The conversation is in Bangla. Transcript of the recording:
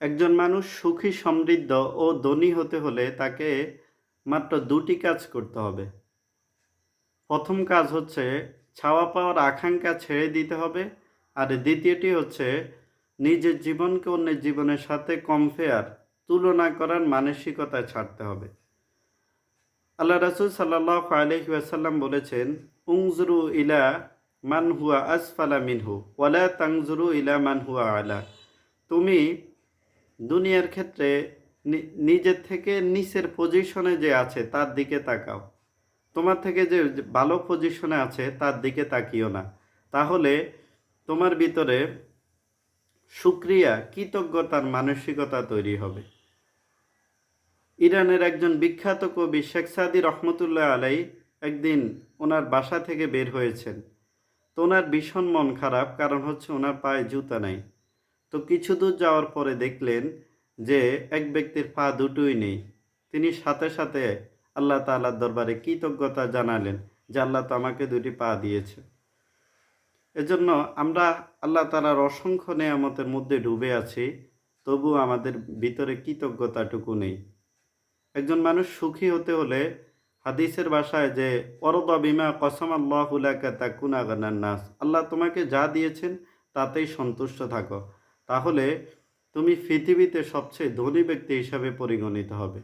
একজন মানুষ সুখী, সমৃদ্ধ ও ধনী হতে হলে তাকে মাত্র দুটি কাজ করতে হবে। প্রথম কাজ হচ্ছে ছাওয়া পাওয়ার আকাঙ্ক্ষা ছেড়ে দিতে হবে আর দ্বিতীয়টি হচ্ছে নিজের জীবনকে অন্যের জীবনের সাথে কম্পেয়ার তুলনা করার মানসিকতায় ছাড়তে হবে। আল্লাহ রাসুল সাল্লাহ আলহি আসাল্লাম বলেছেন উংজরু ইলা মান হুয়া আসফালা মিনহু, ওয়ালা তাংজুরু ইলা মান হুয়া আলা। তুমি দুনিয়ার ক্ষেত্রে নিজের থেকে নিচের পজিশনে যে আছে, তার দিকে তাকাও। তোমার থেকে যে ভালো পজিশনে আছে, তার দিকে তাকিও না। তাহলে তোমার ভিতরে সুক্রিয়া, কৃতজ্ঞতার মানসিকতা তৈরি হবে। ইরানের একজন বিখ্যাত কবি শেখ সাদি রহমতুল্লাহ আলাই একদিন ওনার বাসা থেকে বের হয়েছেন। তো ওনার ভীষণ মন খারাপ, কারণ হচ্ছে ওনার পায়ে জুতা নাই। তো কিছু দূর যাওয়ার পরে দেখলেন যে এক ব্যক্তির পা দুটোই নেই। তিনি সাথে সাথে আল্লাহ তাআলার দরবারে কৃতজ্ঞতা জানালেন যে আল্লাহ তো আমাকে দুটি পা দিয়েছে। এজন্য আমরা আল্লাহ তাআলার অসংখ্য নেয়ামতের মধ্যে ডুবে আছি তবু আমাদের ভিতরে কৃতজ্ঞতাটুকু নেই। একজন মানুষ সুখী হতে হলে হাদিসের ভাষায় যে, অরদা বিমা কসম আল্লাহুলাকা তাকুনা গানার নাস। আল্লাহ তোমাকে যা দিয়েছেন তাতেই সন্তুষ্ট থাকো। তাহলে তুমি পৃথিবীতে সবচেয়ে ধনী ব্যক্তি হিসাবে পরিগণিত হবে।